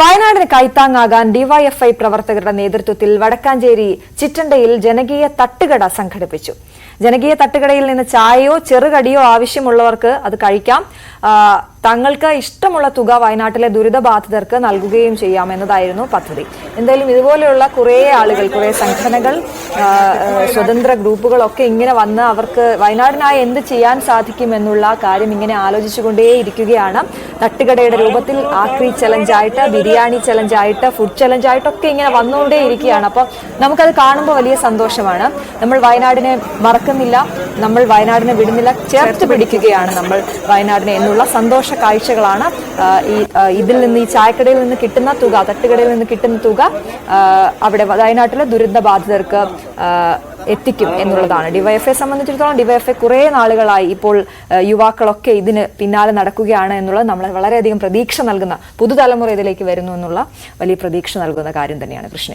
വയനാടിന് കൈത്താങ്ങാകാൻ ഡിവൈഎഫ്ഐ പ്രവർത്തകരുടെ നേതൃത്വത്തിൽ വടക്കാഞ്ചേരി ചിറ്റണ്ടയിൽ ജനകീയ തട്ടുകട സംഘടിപ്പിച്ചു. ജനകീയ തട്ടുകടയിൽ നിന്ന് ചായയോ ചെറുകടിയോ ആവശ്യമുള്ളവർക്ക് അത് കഴിക്കാം. തങ്ങൾക്ക് ഇഷ്ടമുള്ള തുക വയനാട്ടിലെ ദുരിതബാധിതർക്ക് നൽകുകയും ചെയ്യാം എന്നതായിരുന്നു പദ്ധതി. എന്തായാലും ഇതുപോലെയുള്ള കുറേ ആളുകൾ കുറേ സംഘടനകൾ സ്വതന്ത്ര ഗ്രൂപ്പുകളൊക്കെ ഇങ്ങനെ വന്ന് അവർക്ക് വയനാടിനായി എന്ത് ചെയ്യാൻ സാധിക്കും എന്നുള്ള കാര്യം ഇങ്ങനെ ആലോചിച്ചുകൊണ്ടേ ഇരിക്കുകയാണ് തട്ടുകടയുടെ രൂപത്തിൽ ആക്രി ചലഞ്ചായിട്ട് ബിരിയാണി ചലഞ്ചായിട്ട് ഫുഡ് ചലഞ്ചായിട്ടൊക്കെ ഇങ്ങനെ വന്നുകൊണ്ടേ ഇരിക്കുകയാണ് അപ്പോൾ നമുക്കത് കാണുമ്പോൾ വലിയ സന്തോഷമാണ്. നമ്മൾ വയനാടിനെ മറക്കുന്നില്ല നമ്മൾ വയനാടിനെ വിടുന്നില്ല ചേർത്ത് പിടിക്കുകയാണ് നമ്മൾ വയനാടിനെ എന്നുള്ള സന്തോഷ കാഴ്ചകളാണ്. ഈ ഇതിൽ നിന്ന് ഈ ചായക്കടയിൽ നിന്ന് കിട്ടുന്ന തുക തട്ടുകടയിൽ നിന്ന് കിട്ടുന്ന തുക അവിടെ വയനാട്ടിലെ ദുരന്ത ബാധിതർക്ക് എത്തിക്കും എന്നുള്ളതാണ്. ഡിവൈഎഫ്ഐ സംബന്ധിച്ചിടത്തോളം ഡിവൈഎഫ്ഐ കുറേ നാളുകളായി ഇപ്പോൾ യുവാക്കളൊക്കെ ഇതിന് പിന്നാലെ നടക്കുകയാണ് എന്നുള്ളത് നമ്മളെ വളരെയധികം പ്രതീക്ഷ നൽകുന്ന പുതുതലമുറ ഇതിലേക്ക് വരുന്നു എന്നുള്ള വലിയ പ്രതീക്ഷ നൽകുന്ന കാര്യം തന്നെയാണ് കൃഷ്ണൻ